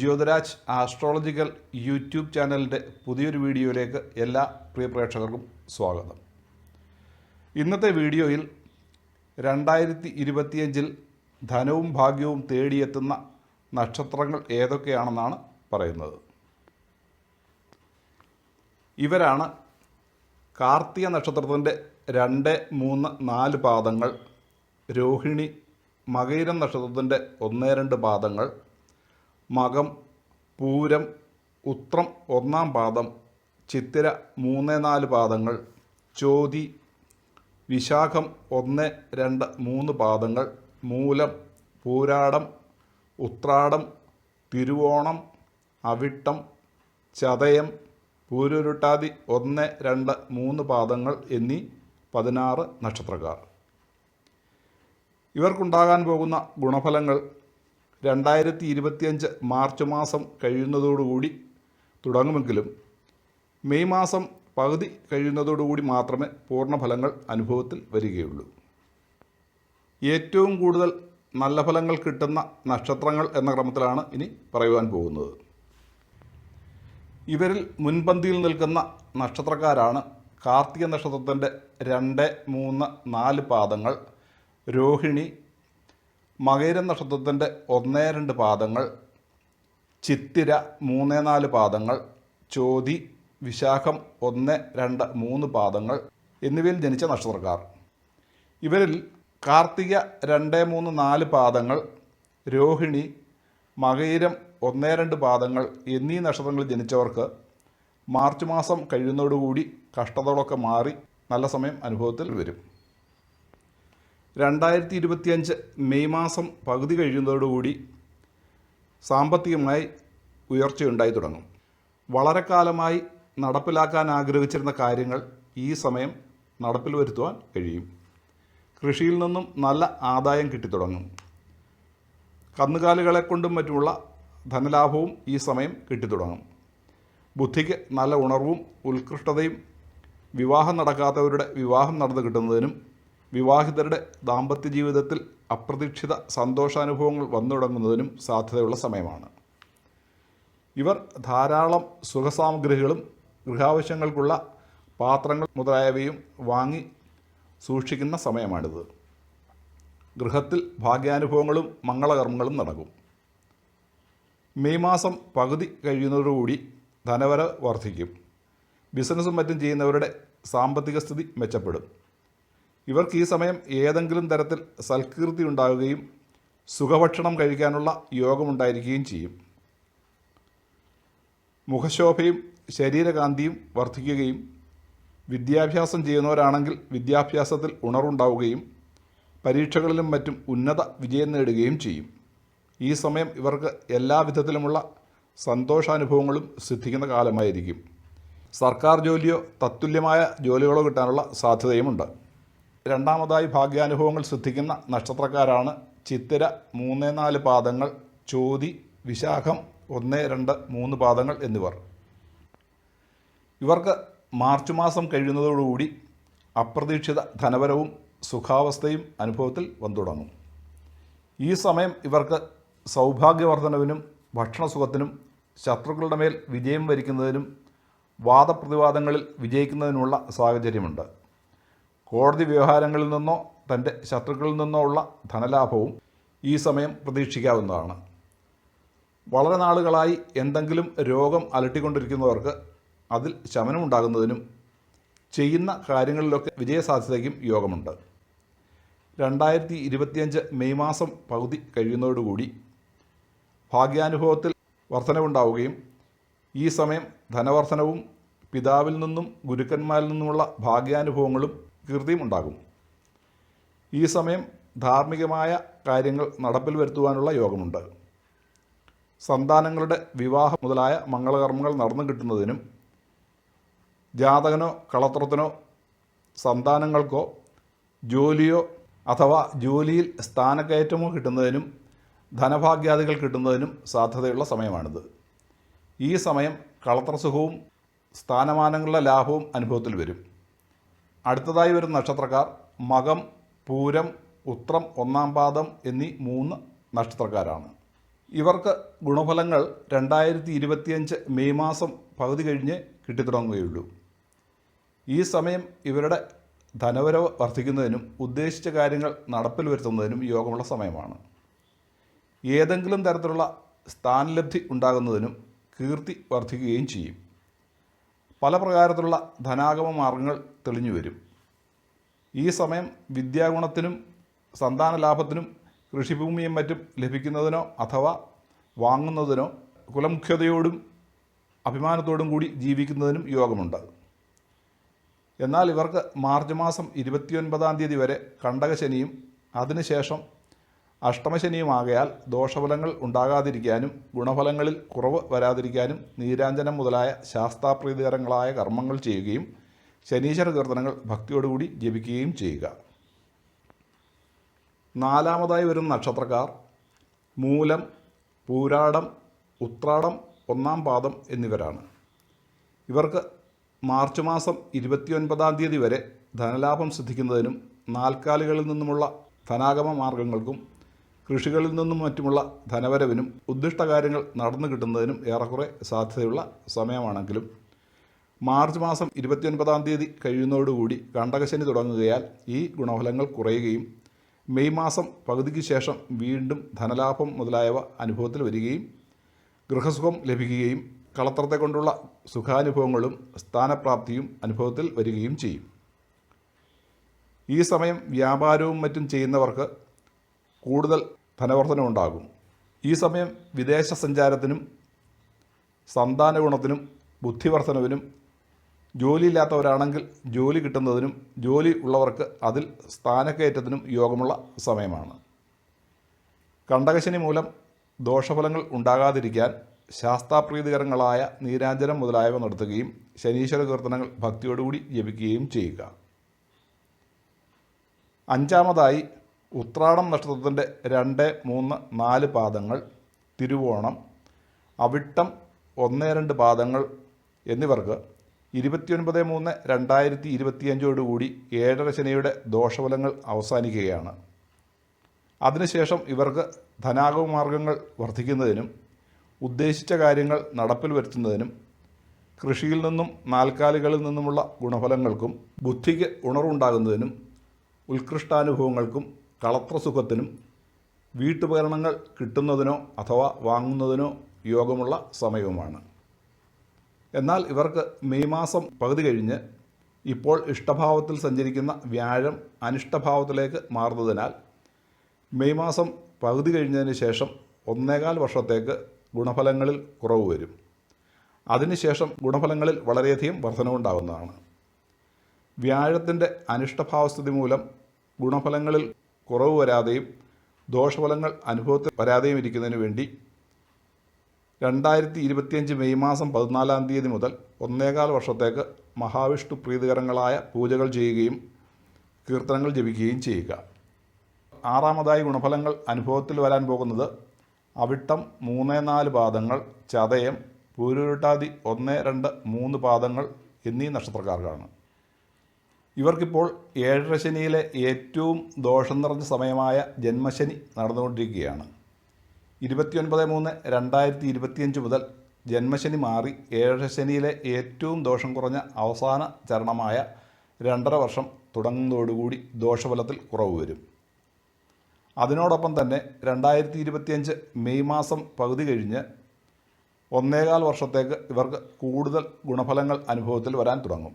Jyothiraj astrological YouTube ചാനലിന്റെ പുതിയൊരു വീഡിയോയിലേക്ക് എല്ലാ പ്രിയ പ്രേക്ഷകർക്കും സ്വാഗതം. ഇന്നത്തെ വീഡിയോയിൽ രണ്ടായിരത്തി ഇരുപത്തിയഞ്ചിൽ ധനവും ഭാഗ്യവും തേടിയെത്തുന്ന നക്ഷത്രങ്ങൾ ഏതൊക്കെയാണെന്നാണ് പറയുന്നത്. ഇവരാണ് കാർത്തിക നക്ഷത്രത്തിന്റെ രണ്ട് മൂന്ന് നാല് പാദങ്ങൾ രോഹിണി മകയിരം നക്ഷത്രത്തിന്റെ ഒന്ന് രണ്ട് പാദങ്ങൾ മകം പൂരം ഉത്രം ഒന്നാം പാദം ചിത്തിര മൂന്ന് നാല് പാദങ്ങൾ ചോതി വിശാഖം ഒന്ന് രണ്ട് മൂന്ന് പാദങ്ങൾ മൂലം പൂരാടം ഉത്രാടം തിരുവോണം അവിട്ടം ചതയം പൂരുരുട്ടാതി ഒന്ന് രണ്ട് മൂന്ന് പാദങ്ങൾ എന്നീ പതിനാറ് നക്ഷത്രക്കാർ. ഇവർക്കുണ്ടാകാൻ പോകുന്ന ഗുണഫലങ്ങൾ രണ്ടായിരത്തി ഇരുപത്തിയഞ്ച് മാർച്ച് മാസം കഴിയുന്നതോടുകൂടി തുടങ്ങുമെങ്കിലും മെയ് മാസം പകുതി കഴിയുന്നതോടുകൂടി മാത്രമേ പൂർണ ഫലങ്ങൾ അനുഭവത്തിൽ വരികയുള്ളൂ. ഏറ്റവും കൂടുതൽ നല്ല ഫലങ്ങൾ കിട്ടുന്ന നക്ഷത്രങ്ങൾ എന്ന ക്രമത്തിലാണ് ഇനി പറയുവാൻ പോകുന്നത്. ഇവരിൽ മുൻപന്തിയിൽ നിൽക്കുന്ന നക്ഷത്രക്കാരാണ് കാർത്തിക നക്ഷത്രത്തിന്റെ രണ്ട് മൂന്ന് നാല് പാദങ്ങൾ രോഹിണി മകയിരം നക്ഷത്രത്തിന്റെ ഒന്നേ രണ്ട് പാദങ്ങൾ ചിത്തിര മൂന്ന് നാല് പാദങ്ങൾ ചോതി വിശാഖം ഒന്ന് രണ്ട് മൂന്ന് പാദങ്ങൾ എന്നിവയിൽ ജനിച്ച നക്ഷത്രക്കാർ. ഇവരിൽ കാർത്തിക രണ്ട് മൂന്ന് നാല് പാദങ്ങൾ രോഹിണി മകയിരം ഒന്ന് രണ്ട് പാദങ്ങൾ എന്നീ നക്ഷത്രങ്ങളിൽ ജനിച്ചവർക്ക് മാർച്ച് മാസം കഴിയുന്നതോടുകൂടി കഷ്ടതകളൊക്കെ മാറി നല്ല സമയം അനുഭവത്തിൽ വരും. രണ്ടായിരത്തി ഇരുപത്തിയഞ്ച് മെയ് മാസം പകുതി കഴിയുന്നതോടുകൂടി സാമ്പത്തികമായി ഉയർച്ചയുണ്ടായി തുടങ്ങും. വളരെ കാലമായി നടപ്പിലാക്കാൻ ആഗ്രഹിച്ചിരുന്ന കാര്യങ്ങൾ ഈ സമയം നടപ്പിൽ വരുത്തുവാൻ കഴിയും. കൃഷിയിൽ നിന്നും നല്ല ആദായം കിട്ടിത്തുടങ്ങും കന്നുകാലികളെ കൊണ്ടും മറ്റുമുള്ള ധനലാഭവും ഈ സമയം കിട്ടിത്തുടങ്ങും ബുദ്ധിക്ക് നല്ല ഉണർവും ഉത്കൃഷ്ടതയും വിവാഹം നടക്കാത്തവരുടെ വിവാഹം നടന്നു കിട്ടുന്നതിനും വിവാഹിതരുടെ ദാമ്പത്യ ജീവിതത്തിൽ അപ്രതീക്ഷിത സന്തോഷാനുഭവങ്ങൾ വന്നു തുടങ്ങുന്നതിനും സാധ്യതയുള്ള സമയമാണ്. ഇവർ ധാരാളം സുഖസാമഗ്രികളും ഗൃഹാവശ്യങ്ങൾക്കുള്ള പാത്രങ്ങൾ മുതലായവയും വാങ്ങി സൂക്ഷിക്കുന്ന സമയമാണിത്. ഗൃഹത്തിൽ ഭാഗ്യാനുഭവങ്ങളും മംഗളകർമ്മങ്ങളും നടക്കും. മെയ് മാസം പകുതി കഴിയുന്നതോടുകൂടി ധനവരവ് വർദ്ധിക്കും. ബിസിനസ്സും മറ്റും ചെയ്യുന്നവരുടെ സാമ്പത്തിക സ്ഥിതി മെച്ചപ്പെടും. ഇവർക്ക് ഈ സമയം ഏതെങ്കിലും തരത്തിൽ സൽകീർത്തി ഉണ്ടാവുകയും സുഖഭക്ഷണം കഴിക്കാനുള്ള യോഗമുണ്ടായിരിക്കുകയും ചെയ്യും. മുഖശോഭയും ശരീരകാന്തിയും വർദ്ധിക്കുകയും വിദ്യാഭ്യാസം ചെയ്യുന്നവരാണെങ്കിൽ വിദ്യാഭ്യാസത്തിൽ ഉണർവുണ്ടാവുകയും പരീക്ഷകളിലും മറ്റും ഉന്നത വിജയം നേടുകയും ചെയ്യും. ഈ സമയം ഇവർക്ക് എല്ലാ വിധത്തിലുമുള്ള സന്തോഷാനുഭവങ്ങളും സിദ്ധിക്കുന്ന കാലമായിരിക്കും. സർക്കാർ ജോലിയോ തത്തുല്യമായ ജോലികളോ കിട്ടാനുള്ള സാധ്യതയുമുണ്ട്. രണ്ടാമതായി ഭാഗ്യാനുഭവങ്ങൾ സിദ്ധിക്കുന്ന നക്ഷത്രക്കാരാണ് ചിത്തിര മൂന്ന് നാല് പാദങ്ങൾ ചോതി വിശാഖം ഒന്ന് രണ്ട് മൂന്ന് പാദങ്ങൾ എന്നിവർ. ഇവർക്ക് മാർച്ച് മാസം കഴിയുന്നതോടുകൂടി അപ്രതീക്ഷിത ധനപരവും സുഖാവസ്ഥയും അനുഭവത്തിൽ വന്നു തുടങ്ങും ഈ സമയം ഇവർക്ക് സൗഭാഗ്യവർദ്ധനവിനും ഭക്ഷണസുഖത്തിനും ശത്രുക്കളുടെ മേൽ വിജയം വരിക്കുന്നതിനും വാദപ്രതിവാദങ്ങളിൽ വിജയിക്കുന്നതിനുമുള്ള സാഹചര്യമുണ്ട്. കോടതി വ്യവഹാരങ്ങളിൽ നിന്നോ തന്റെ ശത്രുക്കളിൽ നിന്നോ ഉള്ള ധനലാഭവും ഈ സമയം പ്രതീക്ഷിക്കാവുന്നതാണ്. വളരെ നാളുകളായി എന്തെങ്കിലും രോഗം അലട്ടിക്കൊണ്ടിരിക്കുന്നവർക്ക് അതിൽ ശമനമുണ്ടാകുന്നതിനും ചെയ്യുന്ന കാര്യങ്ങളിലൊക്കെ വിജയസാധ്യതയ്ക്കും യോഗമുണ്ട്. രണ്ടായിരത്തി ഇരുപത്തിയഞ്ച് മെയ് മാസം പകുതി കഴിയുന്നതോടുകൂടി ഭാഗ്യാനുഭവത്തിൽ വർധനവുണ്ടാവുകയും ഈ സമയം ധനവർധനവും പിതാവിൽ നിന്നും ഗുരുക്കന്മാരിൽ നിന്നുമുള്ള ഭാഗ്യാനുഭവങ്ങളും കീർത്തിയും ഉണ്ടാകും ഈ സമയം ധാർമ്മികമായ കാര്യങ്ങൾ നടപ്പിൽ വരുത്തുവാനുള്ള യോഗമുണ്ട്. സന്താനങ്ങളുടെ വിവാഹം മുതലായ മംഗളകർമ്മങ്ങൾ നടന്നു കിട്ടുന്നതിനും ജാതകനോ കളത്രത്തിനോ സന്താനങ്ങൾക്കോ ജോലിയോ അഥവാ ജോലിയിൽ സ്ഥാനക്കയറ്റമോ കിട്ടുന്നതിനും ധനഭാഗ്യാദികൾ കിട്ടുന്നതിനും സാധ്യതയുള്ള സമയമാണിത്. ഈ സമയം കളത്രസുഖവും സ്ഥാനമാനങ്ങളുടെ ലാഭവും അനുഭവത്തിൽ വരും. അടുത്തതായി വരുന്ന നക്ഷത്രക്കാർ മകം പൂരം ഉത്രം ഒന്നാം പാദം എന്നീ മൂന്ന് നക്ഷത്രക്കാരാണ്. ഇവർക്ക് ഗുണഫലങ്ങൾ രണ്ടായിരത്തി ഇരുപത്തിയഞ്ച് മെയ് മാസം പകുതി കഴിഞ്ഞ് കിട്ടിത്തുടങ്ങുകയുള്ളൂ. ഈ സമയം ഇവരുടെ ധനവരവ് വർദ്ധിക്കുന്നതിനും ഉദ്ദേശിച്ച കാര്യങ്ങൾ നടപ്പിൽ വരുത്തുന്നതിനും യോഗമുള്ള സമയമാണ്. ഏതെങ്കിലും തരത്തിലുള്ള സ്ഥാനലബ്ധി ഉണ്ടാകുന്നതിനും കീർത്തി വർദ്ധിക്കുകയും ചെയ്യും. പല പ്രകാരത്തിലുള്ള ധനാഗമ മാർഗങ്ങൾ തെളിഞ്ഞു വരും. ഈ സമയം വിദ്യാഗുണത്തിനും സന്താന ലാഭത്തിനും കൃഷിഭൂമിയും മറ്റും ലഭിക്കുന്നതിനോ അഥവാ വാങ്ങുന്നതിനോ കുലമുഖ്യതയോടും അഭിമാനത്തോടും കൂടി ജീവിക്കുന്നതിനും യോഗമുണ്ട്. എന്നാൽ ഇവർക്ക് മാർച്ച് മാസം ഇരുപത്തിയൊൻപതാം തീയതി വരെ കണ്ടകശനിയും അതിനുശേഷം അഷ്ടമശനിയുമാകയാൽ ദോഷഫലങ്ങൾ ഉണ്ടാകാതിരിക്കാനും ഗുണഫലങ്ങളിൽ കുറവ് വരാതിരിക്കാനും നീരാഞ്ജനം മുതലായ ശാസ്താപ്രീതികരങ്ങളായ കർമ്മങ്ങൾ ചെയ്യുകയും ശനീശ്വര കീർത്തനങ്ങൾ ഭക്തിയോടുകൂടി ജപിക്കുകയും ചെയ്യുക. നാലാമതായി വരുന്ന നക്ഷത്രക്കാർ മൂലം പൂരാടം ഉത്രാടം ഒന്നാം പാദം എന്നിവരാണ്. ഇവർക്ക് മാർച്ച് മാസം ഇരുപത്തിയൊൻപതാം തീയതി വരെ ധനലാഭം സിദ്ധിക്കുന്നതിനും നാൽക്കാലികളിൽ നിന്നുമുള്ള ധനാഗമ മാർഗങ്ങൾക്കും കൃഷികളിൽ നിന്നും മറ്റുമുള്ള ധനവരവിനും ഉദ്ദിഷ്ട കാര്യങ്ങൾ നടന്നു കിട്ടുന്നതിനും ഏറെക്കുറെ സാധ്യതയുള്ള സമയമാണെങ്കിലും മാർച്ച് മാസം ഇരുപത്തിയൊൻപതാം തീയതി കഴിയുന്നതോടുകൂടി കണ്ടകശനി തുടങ്ങുകയാൽ ഈ ഗുണഫലങ്ങൾ കുറയുകയും മെയ് മാസം പകുതിക്ക് ശേഷം വീണ്ടും ധനലാഭം മുതലായവ അനുഭവത്തിൽ വരികയും ഗൃഹസുഖം ലഭിക്കുകയും കളത്രത്തെ കൊണ്ടുള്ള സുഖാനുഭവങ്ങളും സ്ഥാനപ്രാപ്തിയും അനുഭവത്തിൽ വരികയും ചെയ്യും. ഈ സമയം വ്യാപാരവും മറ്റും ചെയ്യുന്നവർക്ക് കൂടുതൽ ധനവർദ്ധനം ഉണ്ടാകും ഈ സമയം വിദേശ സഞ്ചാരത്തിനും സന്താന ഗുണത്തിനും ബുദ്ധിവർദ്ധനവിനും ജോലിയില്ലാത്തവരാണെങ്കിൽ ജോലി കിട്ടുന്നതിനും ജോലി ഉള്ളവർക്ക് അതിൽ സ്ഥാനക്കയറ്റത്തിനും യോഗമുള്ള സമയമാണ്. കണ്ടകശനി മൂലം ദോഷഫലങ്ങൾ ഉണ്ടാകാതിരിക്കാൻ ശാസ്താപ്രീതികരങ്ങളായ നീരാഞ്ജനം മുതലായവ നടത്തുകയും ശനീശ്വര കീർത്തനങ്ങൾ ഭക്തിയോടുകൂടി ജപിക്കുകയും ചെയ്യുക. അഞ്ചാമതായി ഉത്രാടം നക്ഷത്രത്തിന്റെ രണ്ട് മൂന്ന് നാല് പാദങ്ങൾ തിരുവോണം അവിട്ടം ഒന്ന് രണ്ട് പാദങ്ങൾ എന്നിവർക്ക് ഇരുപത്തിയൊൻപത് മൂന്ന് രണ്ടായിരത്തി ഇരുപത്തിയഞ്ചോടുകൂടി ഏഴര ശനിയുടെ ദോഷഫലങ്ങൾ അവസാനിക്കുകയാണ്. അതിനുശേഷം ഇവർക്ക് ധനാഗമ മാർഗങ്ങൾ വർദ്ധിക്കുന്നതിനും ഉദ്ദേശിച്ച കാര്യങ്ങൾ നടപ്പിൽ വരുത്തുന്നതിനും കൃഷിയിൽ നിന്നും നാൽക്കാലികളിൽ നിന്നുമുള്ള ഗുണഫലങ്ങൾക്കും ബുദ്ധിക്ക് ഉണർവുണ്ടാകുന്നതിനും ഉത്കൃഷ്ടാനുഭവങ്ങൾക്കും കളത്രസുഖത്തിനും വീട്ടുപകരണങ്ങൾ കിട്ടുന്നതിനോ അഥവാ വാങ്ങുന്നതിനോ യോഗമുള്ള സമയവുമാണ്. എന്നാൽ ഇവർക്ക് മെയ് മാസം പകുതി കഴിഞ്ഞ് ഇപ്പോൾ ഇഷ്ടഭാവത്തിൽ സഞ്ചരിക്കുന്ന വ്യാഴം അനിഷ്ടഭാവത്തിലേക്ക് മാറുന്നതിനാൽ മെയ് മാസം പകുതി കഴിഞ്ഞതിന് ശേഷം ഒന്നേകാൽ വർഷത്തേക്ക് ഗുണഫലങ്ങളിൽ കുറവ് വരും. അതിനുശേഷം ഗുണഫലങ്ങളിൽ വളരെയധികം വർധനവുണ്ടാകുന്നതാണ് വ്യാഴത്തിന്റെ അനിഷ്ടഭാവസ്ഥിതി മൂലം ഗുണഫലങ്ങളിൽ കുറവ് വരാതെയും ദോഷഫലങ്ങൾ അനുഭവത്തിൽ വരാതെയും ഇരിക്കുന്നതിന് വേണ്ടി രണ്ടായിരത്തി ഇരുപത്തിയഞ്ച് മെയ് മാസം പതിനാലാം തീയതി മുതൽ ഒന്നേകാൽ വർഷത്തേക്ക് മഹാവിഷ്ണു പ്രീതികരങ്ങളായ പൂജകൾ ചെയ്യുകയും കീർത്തനങ്ങൾ ജപിക്കുകയും ചെയ്യുക. ആറാമതായി ഗുണഫലങ്ങൾ അനുഭവത്തിൽ വരാൻ പോകുന്നത് അവിട്ടം മൂന്ന് നാല് പാദങ്ങൾ ചതയം പൂരുരുട്ടാതി ഒന്ന് രണ്ട് മൂന്ന് പാദങ്ങൾ എന്നീ നക്ഷത്രക്കാർക്കാണ്. ഇവർക്കിപ്പോൾ ഏഴര ശനിയിലെ ഏറ്റവും ദോഷം നിറഞ്ഞ സമയമായ ജന്മശനി നടന്നുകൊണ്ടിരിക്കുകയാണ്. ഇരുപത്തിയൊൻപത് മൂന്ന് രണ്ടായിരത്തി ഇരുപത്തിയഞ്ച് മുതൽ ജന്മശനി മാറി ഏഴര ശനിയിലെ ഏറ്റവും ദോഷം കുറഞ്ഞ അവസാന ചരണമായ രണ്ടര വർഷം തുടങ്ങുന്നതോടുകൂടി ദോഷഫലത്തിൽ കുറവ് വരും. അതിനോടൊപ്പം തന്നെ രണ്ടായിരത്തി ഇരുപത്തിയഞ്ച് മെയ് മാസം പകുതി കഴിഞ്ഞ് ഒന്നേകാൽ വർഷത്തേക്ക് ഇവർക്ക് കൂടുതൽ ഗുണഫലങ്ങൾ അനുഭവത്തിൽ വരാൻ തുടങ്ങും.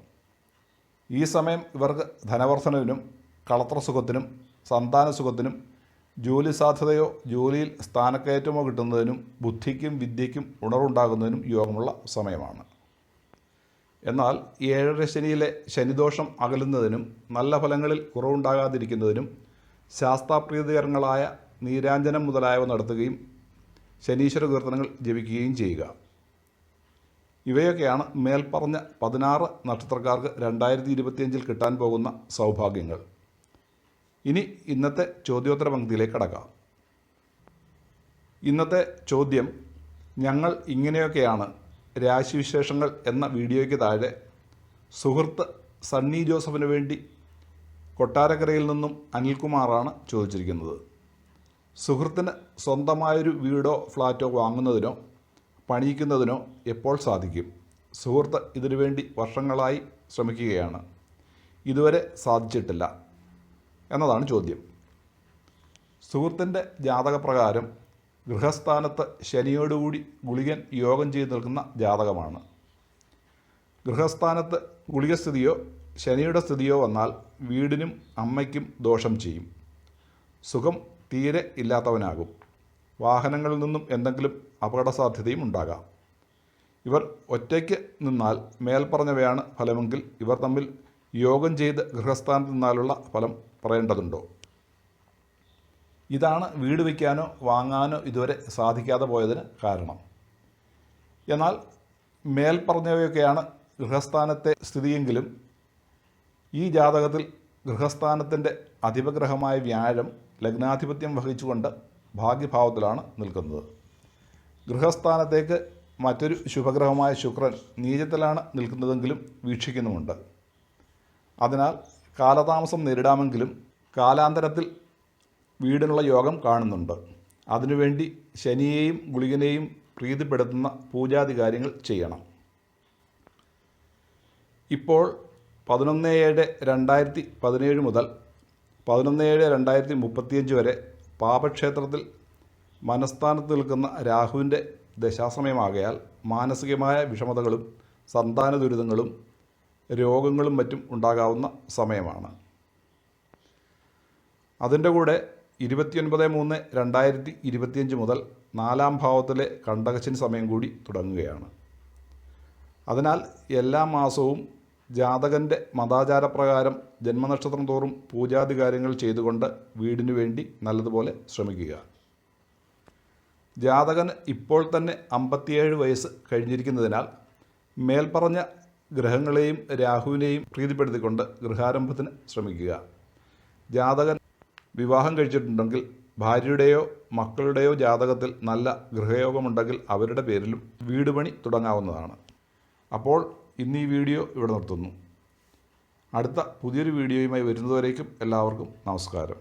ഈ സമയം ഇവർക്ക് ധനവർദ്ധനവിനും കളത്രസുഖത്തിനും സന്താനസുഖത്തിനും ജോലി സാധ്യതയോ ജോലിയിൽ സ്ഥാനക്കയറ്റമോ കിട്ടുന്നതിനും ബുദ്ധിക്കും വിദ്യയ്ക്കും ഉണർവുണ്ടാകുന്നതിനും യോഗമുള്ള സമയമാണ്. എന്നാൽ ഏഴര ശനിയിലെ ശനിദോഷം അകലുന്നതിനും നല്ല ഫലങ്ങളിൽ കുറവുണ്ടാകാതിരിക്കുന്നതിനും ശാസ്താപ്രീതികരങ്ങളായ നീരാഞ്ജനം മുതലായവ നടത്തുകയും ശനീശ്വര കീർത്തനങ്ങൾ ജപിക്കുകയും ചെയ്യുക. ഇവയൊക്കെയാണ് മേൽപ്പറഞ്ഞ പതിനാറ് നക്ഷത്രക്കാർക്ക് രണ്ടായിരത്തി ഇരുപത്തിയഞ്ചിൽ കിട്ടാൻ പോകുന്ന സൗഭാഗ്യങ്ങൾ. ഇനി ഇന്നത്തെ ചോദ്യോത്തര പങ്ക്തിയിലേക്ക് കടക്കാം. ഇന്നത്തെ ചോദ്യം ഞങ്ങൾ ഇങ്ങനെയൊക്കെയാണ് രാശിവിശേഷങ്ങൾ എന്ന വീഡിയോയ്ക്ക് താഴെ സുഹൃത്ത് സണ്ണി ജോസഫിന് വേണ്ടി കൊട്ടാരക്കരയിൽ നിന്നും അനിൽകുമാറാണ് ചോദിച്ചിരിക്കുന്നത്. സുഹൃത്തിന് സ്വന്തമായൊരു വീടോ ഫ്ലാറ്റോ വാങ്ങുന്നതിനോ പണിയിക്കുന്നതിനോ എപ്പോൾ സാധിക്കും? സുഹൃത്ത് ഇതിനുവേണ്ടി വർഷങ്ങളായി ശ്രമിക്കുകയാണ്. ഇതുവരെ സാധിച്ചിട്ടില്ല എന്നതാണ് ചോദ്യം. സുഹൃത്തിന്റെ ജാതകപ്രകാരം ഗൃഹസ്ഥാനത്ത് ശനിയോടുകൂടി ഗുളികൻ യോഗം ചെയ്തു നിൽക്കുന്ന ജാതകമാണ്. ഗൃഹസ്ഥാനത്ത് ഗുളികസ്ഥിതിയോ ശനിയുടെ സ്ഥിതിയോ വന്നാൽ വീടിനും അമ്മയ്ക്കും ദോഷം ചെയ്യും. സുഖം തീരെ ഇല്ലാത്തവനാകും. വാഹനങ്ങളിൽ നിന്നും എന്തെങ്കിലും അപകട സാധ്യതയും ഉണ്ടാകാം. ഇവർ ഒറ്റയ്ക്ക് നിന്നാൽ മേൽപ്പറഞ്ഞവയാണ് ഫലമെങ്കിൽ ഇവർ തമ്മിൽ യോഗം ചെയ്ത് ഗൃഹസ്ഥാനത്ത് നിന്നാലുള്ള ഫലം പറയേണ്ടതുണ്ടോ? ഇതാണ് വീട് വയ്ക്കാനോ വാങ്ങാനോ ഇതുവരെ സാധിക്കാതെ പോയതിന് കാരണം. എന്നാൽ മേൽപ്പറഞ്ഞവയൊക്കെയാണ് ഗൃഹസ്ഥാനത്തെ സ്ഥിതിയെങ്കിലും ഈ ജാതകത്തിൽ ഗൃഹസ്ഥാനത്തിന്റെ അധിപഗ്രഹമായ വ്യാഴം ലഗ്നാധിപത്യം വഹിച്ചുകൊണ്ട് ഭാഗ്യഭാവത്തിലാണ് നിൽക്കുന്നത്. ഗൃഹസ്ഥാനത്തേക്ക് മറ്റൊരു ശുഭഗ്രഹമായ ശുക്രൻ നീചത്തിലാണ് നിൽക്കുന്നതെങ്കിലും വീക്ഷിക്കുന്നുമുണ്ട്. അതിനാൽ കാലതാമസം നേരിടാമെങ്കിലും കാലാന്തരത്തിൽ വീടിനുള്ള യോഗം കാണുന്നുണ്ട്. അതിനുവേണ്ടി ശനിയെയും ഗുളികനെയും പ്രീതിപ്പെടുത്തുന്ന പൂജാതി കാര്യങ്ങൾ ചെയ്യണം. ഇപ്പോൾ പതിനൊന്ന് ഏഴ് രണ്ടായിരത്തി പതിനേഴ് മുതൽ പതിനൊന്ന് ഏഴ് രണ്ടായിരത്തി മുപ്പത്തിയഞ്ച് വരെ പാപക്ഷേത്രത്തിൽ മനസ്ഥാനത്ത് നിൽക്കുന്ന രാഹുവിന്റെ ദശാസമയമാകയാൽ മാനസികമായ വിഷമതകളും സന്താന ദുരിതങ്ങളും രോഗങ്ങളും മറ്റും ഉണ്ടാകാവുന്ന സമയമാണ്. അതിന്റെ കൂടെ ഇരുപത്തിയൊൻപത് മൂന്ന് രണ്ടായിരത്തി ഇരുപത്തിയഞ്ച് മുതൽ നാലാം ഭാവത്തിലെ കണ്ടകച്ചിന് സമയം കൂടി തുടങ്ങുകയാണ്. അതിനാൽ എല്ലാ മാസവും ജാതകന്റെ മതാചാരപ്രകാരം ജന്മനക്ഷത്രം തോറും പൂജാതി കാര്യങ്ങൾ ചെയ്തുകൊണ്ട് വീടിനു വേണ്ടി നല്ലതുപോലെ ശ്രമിക്കുക. ജാതകന് ഇപ്പോൾ തന്നെ അമ്പത്തിയേഴ് വയസ്സ് കഴിഞ്ഞിരിക്കുന്നതിനാൽ മേൽപ്പറഞ്ഞ ഗ്രഹങ്ങളെയും രാഹുവിനെയും പ്രീതിപ്പെടുത്തിക്കൊണ്ട് ഗൃഹാരംഭത്തിന് ശ്രമിക്കുക. ജാതകൻ വിവാഹം കഴിച്ചിട്ടുണ്ടെങ്കിൽ ഭാര്യയുടെയോ മക്കളുടെയോ ജാതകത്തിൽ നല്ല ഗൃഹയോഗമുണ്ടെങ്കിൽ അവരുടെ പേരിലും വീട് പണി തുടങ്ങാവുന്നതാണ്. അപ്പോൾ ഇന്ന് ഈ വീഡിയോ ഇവിടെ നിർത്തുന്നു. അടുത്ത പുതിയൊരു വീഡിയോയുമായി വരുന്നതുവരേക്കും എല്ലാവർക്കും നമസ്കാരം.